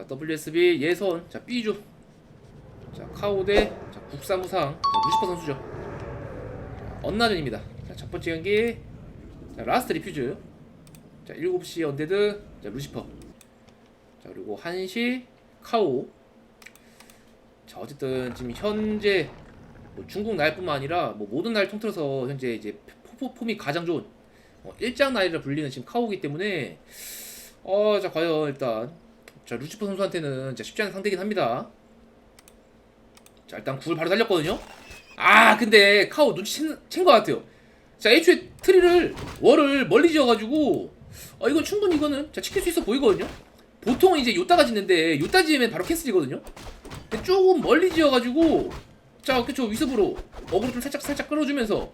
자 WSB 예선. 자 B조. 자 카오대 자 국사무상. 자 루시퍼 선수죠. 자, 언나전입니다. 자 첫 번째 경기. 자 라스트 리퓨즈. 자 7시 언데드. 자 루시퍼. 자 그리고 1시 카오 자 어쨌든 지금 현재 뭐 중국 날뿐만 아니라 뭐 모든 날 통틀어서 현재 이제 포, 폼이 가장 좋은 어, 일장 날이라 불리는 지금 카오기 때문에 어 자 과연 일단 자 루시퍼 선수한테는 진짜 쉽지 않은 상대긴 합니다. 자 일단 굴 바로 달렸거든요. 아 근데 카오 눈치 챈 것 같아요. 자 애초에 트리를 월을 멀리 지어가지고 어 이건 충분히 이거는 자 지킬 수 있어 보이거든요. 보통은 이제 요따가 짓는데 요따 지으면 바로 캔슬이거든요. 근데 조금 멀리 지어가지고 자 그쵸 위습으로 어그로 좀 살짝 살짝 끌어주면서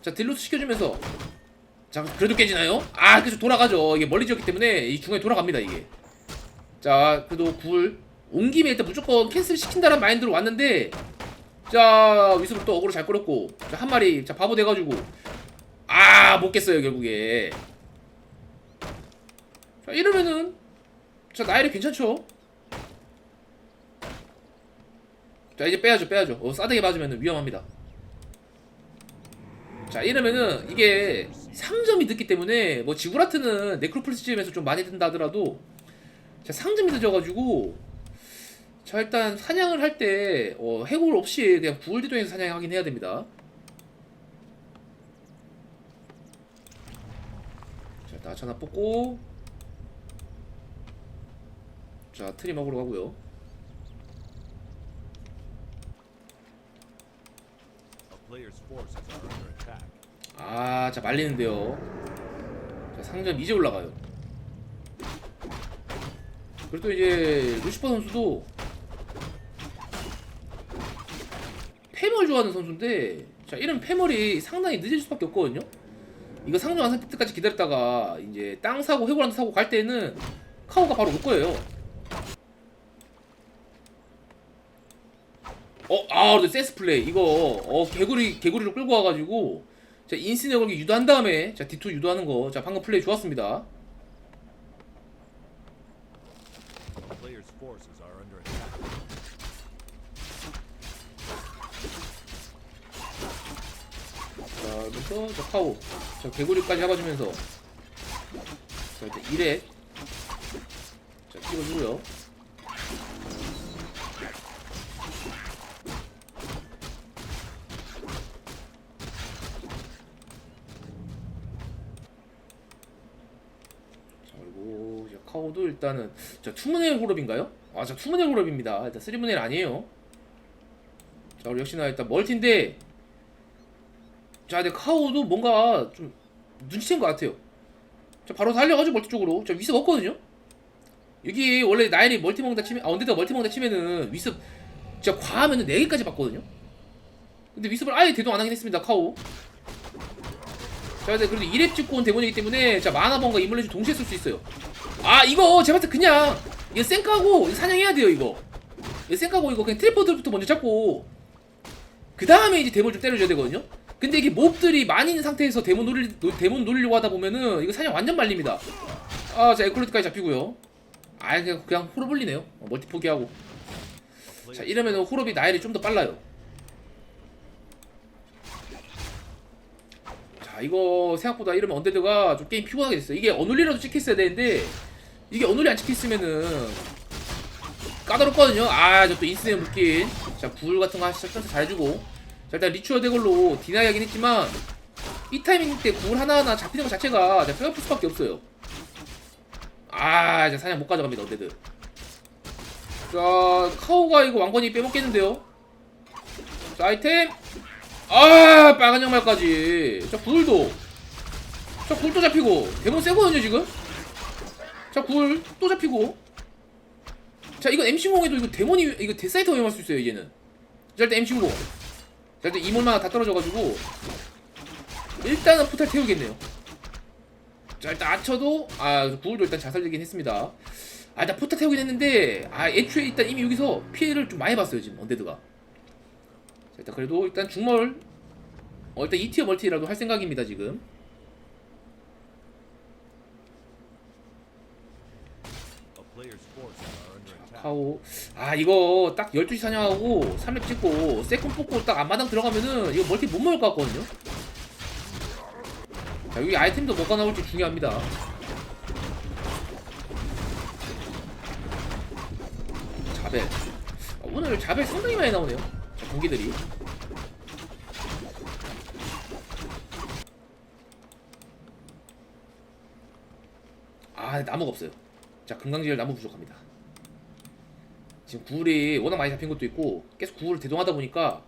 자 딜로스 시켜주면서 자 그래도 깨지나요? 아 그래서 돌아가죠. 이게 멀리 지었기 때문에 이 중간에 돌아갑니다 이게. 자 그래도 굴 온 김에 일단 무조건 캔슬 시킨다는 마인드로 왔는데 자 위습을 또 어그로 잘 끌었고 자 한 마리 자 바보 돼가지고. 아못 깼어요 결국에. 자 이러면은 자 나일이 괜찮죠? 자 이제 빼야죠 빼야죠. 어, 싸대기 맞으면 위험합니다. 자 이러면은 이게 상점이 늦기 때문에 뭐 지구라트는 네크로폴리스 지점에서 좀 많이 든다 하더라도 자 상점이 늦어가지고 자 일단 사냥을 할 때 어, 해골 없이 그냥 구울대동에서 사냥하긴 해야 됩니다 자 일단 하나 뽑고 자 트리 먹으러 가고요 A player's forces are under attack. 아, 자 말리는데요. 자 상점 이제 올라가요. 그리고 또 이제 루시퍼 선수도 패멀 좋아하는 선수인데, 자 이런 패멀이 상당히 늦을 수밖에 없거든요. 이거 상점 완성 때까지 기다렸다가 이제 땅 사고 해골한테 사고 갈 때는 카오가 바로 올 거예요. 어, 아, 근데 센스 플레이 이거 어 개구리 개구리로 끌고 와가지고 자 인스네 걸기 유도한 다음에 자 D2 유도하는 거 자 방금 플레이 좋았습니다. Forces are under attack. 자 그래서 자 카오 자 개구리까지 잡아주면서 자 일단 1회 자 찍어주고요. 자 그리고 자, 카오도 일단은 자 투문의 호럽인가요? 아자 투문의 호럽입니다. 일단 쓰리문의 아니에요. 자 우리 역시나 일단 멀티인데 자, 근데 카오도 뭔가 좀 눈치챈 것 같아요. 자, 바로 달려가지고 멀티 쪽으로. 자, 위습 없거든요? 여기 원래 나일이 멀티 먹는다 치면, 아, 언데다 멀티 먹는다 치면은 위습 진짜 과하면은 4개까지 받거든요? 근데 위습을 아예 대동 안 하긴 했습니다, 카오. 자, 근데 그래도 2렙 찍고 온 대본이기 때문에, 자, 마나번과 이물레주 동시에 쓸 수 있어요. 아, 이거 제가 봤을 때 그냥, 이거 쌩까고 사냥해야 돼요, 이거. 이거 쌩까고 이거 그냥 트리퍼들부터 먼저 잡고, 그 다음에 이제 대본 좀 때려줘야 되거든요? 근데 이게 몹들이 많이 있는 상태에서 데몬 노릴, 노, 데몬 노리려고 하다 보면은 이거 사냥 완전 말립니다. 아, 자, 에콜리트까지 잡히고요. 아, 그냥, 그냥 호럽 올리네요. 어, 멀티 포기하고. 자, 이러면은 호럽이 나일이 좀 더 빨라요. 자, 이거 생각보다 이러면 언데드가 좀 게임 피곤하게 됐어요. 이게 어눌리라도 찍혔어야 되는데, 이게 어눌리 안 찍혔으면은 까다롭거든요. 아, 저 또 인스네 묶인. 자, 굴 같은 거 하시면 잘해주고. 자 일단 리추어 대걸로 디나이 하긴 했지만 이 타이밍 때굴 하나하나 잡히는 것 자체가 자, 뼈아플 수밖에 없어요 아 이제 사냥 못 가져갑니다 언데드 자 카오가 이거 왕건이 빼먹겠는데요 자 아이템 아 빨간 양말까지. 자 굴도. 자 굴도 잡히고. 대본 세거든요 지금? 자굴또 잡히고. 자 이거 MC0에도 이거 데몬이 이거 데사이터 위험할 수 있어요 이제는. 자 일단 MC0 자 일단 이몰마가 다 떨어져가지고 일단은 포탈 태우겠네요. 자 일단 아처도 아 구울도 일단 자살되긴 했습니다. 아 일단 포탈 태우긴 했는데 아 애초에 일단 이미 여기서 피해를 좀 많이 봤어요 지금 언데드가. 자 일단 그래도 일단 중멀 어 일단 2티어 멀티라도 할 생각입니다 지금. 카오. 아 이거 딱 12시 사냥하고 3렙 찍고 세컨 뽑고 딱 앞마당 들어가면은 이거 멀티 못 먹을 것 같거든요. 자 여기 아이템도 뭐가 나올지 중요합니다. 자벨. 아, 오늘 자벨 상당히 많이 나오네요 자 공기들이. 아 나무가 없어요. 자 금강지열 나무 부족합니다. 지금 구울이 워낙 많이 잡힌 것도 있고 계속 구울을 대동하다 보니까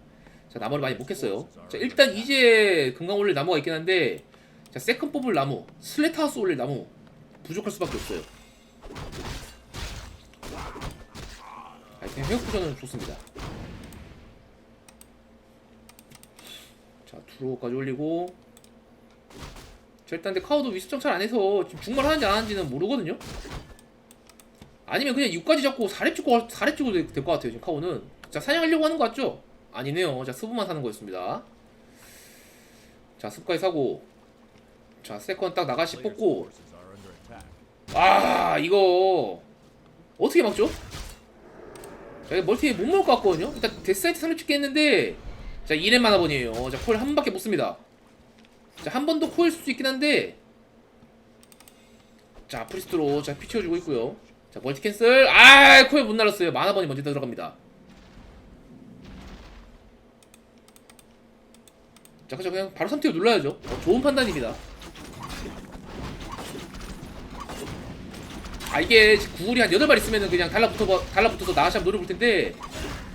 자 나무를 많이 못 캤어요. 자 일단 이제 금강 올릴 나무가 있긴 한데 자 세컨 뽑을 나무 슬래트하우스 올릴 나무 부족할 수밖에 없어요. 아이템 회복 부전은 좋습니다 자 투로까지 올리고. 자 일단 근데 카우도 위습 정찰 안 해서 지금 중말 하는지 안 하는지는 모르거든요? 아니면 그냥 6까지 잡고 4렙 찍고 4렙 찍어도 될 것 같아요 지금 카오는. 자 사냥하려고 하는 거 같죠? 아니네요. 자 스부만 사는 거였습니다. 자 습까지 사고. 자 세컨 딱 나가시 뽑고. 아 이거 어떻게 막죠? 자 이거 멀티 못 먹을 것 같거든요? 일단 데스사이트 3렙 찍게 했는데 자 2렙 만화번이에요. 자콜 한 번밖에 못 씁니다. 자 한 번 더 코일 쓸수 있긴 한데. 자 프리스트로 자 피치워주고 있고요. 자 멀티 캔슬. 아 코일 못 날렸어요. 만화번이 먼저 들어갑니다. 자 그죠 그냥 바로 3티어 눌러야죠. 어, 좋은 판단입니다. 아 이게 구글이 한 8발 있으면은 그냥 달라붙어 달라붙어서 나가시면 노려볼 텐데.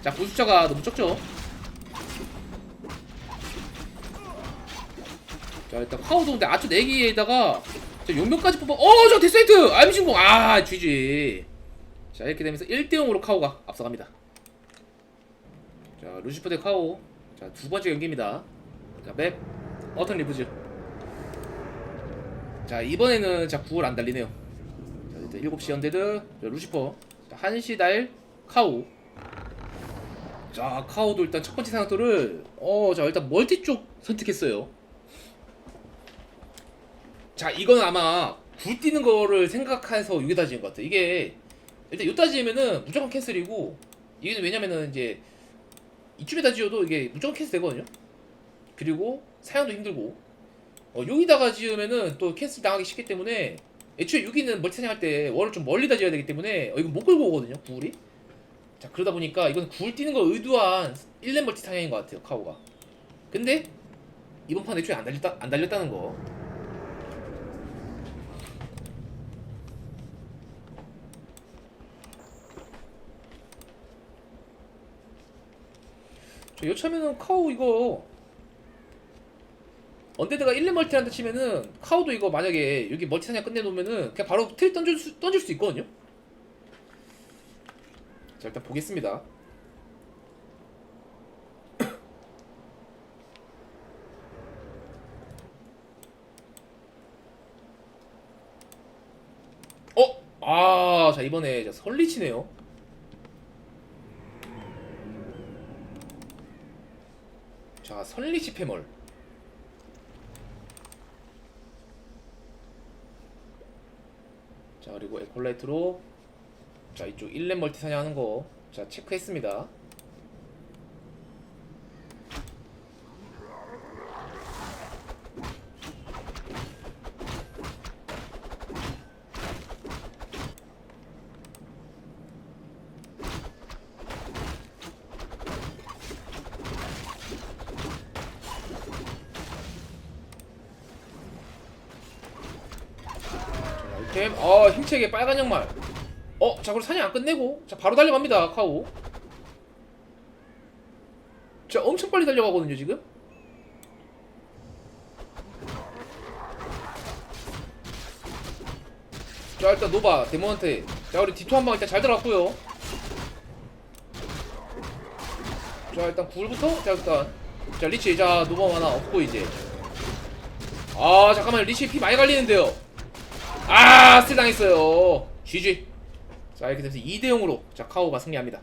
자 부숫자가 너무 적죠 자 일단 카우도 근데 아주 4개에다가 자 용병까지 뽑아. 어저 데스사이트! 알미신공! 아 GG 자 이렇게 되면서 1대0으로 카우가 앞서갑니다. 자 루시퍼 대 카우 자두 번째 경기입니다. 자맵. 어떤 리브즈. 자 이번에는 자 9월 안 달리네요. 자 일단 7시 언데드. 자, 루시퍼. 자, 1시 달 카우 자 카우도 일단 첫 번째 사냥터를 어자 일단 멀티 쪽 선택했어요 자 이건 아마 굴 뛰는 거를 생각해서 여기다 지은 것 같아 이게 일단 요따 지으면은 무조건 캔슬이고 이게 왜냐면은 이제 이쯤에다 지어도 이게 무조건 캔슬 되거든요. 그리고 사양도 힘들고. 어, 여기다가 지으면은 또 캔슬 당하기 쉽기 때문에 애초에 여기는 멀티 사냥 할 때 월을 좀 멀리다 지어야 되기 때문에 어, 이거 못 끌고 오거든요 구울이. 자 그러다 보니까 이건 구울 뛰는 거 의도한 1렙 멀티 사냥인 것 같아요 카우가. 근데 이번 판 애초에 안 달렸다 안 달렸다는 거 저 여차면은 카우 이거 언데드가 1렙 멀티한다 치면은 카우도 이거 만약에 여기 멀티 사냥 끝내놓으면은 그냥 바로 트리 던질 수, 던질 수 있거든요 자 일단 보겠습니다 어? 아, 자 이번에 자, 설리치네요. 자, 설리치 패멀. 자, 그리고 에콜라이트로 자, 이쪽 1렙 멀티 사냥하는 거 자, 체크했습니다. 자, 아이템 어 힘차게 빨간 양말 어, 자, 그럼 사냥 안 끝내고, 자, 바로 달려갑니다, 카우. 자, 엄청 빨리 달려가거든요, 지금. 자, 일단 노바, 데모한테. 자, 우리 디토 한 방 일단 잘 들어갔고요. 자, 일단 굴부터, 자, 일단. 자, 리치, 자, 노바 하나 없고, 이제. 아, 잠깐만, 리치 피 많이 갈리는데요. 아, 스틸 당했어요. GG. 자 이렇게 돼서 2대 0으로 자 카오가 승리합니다.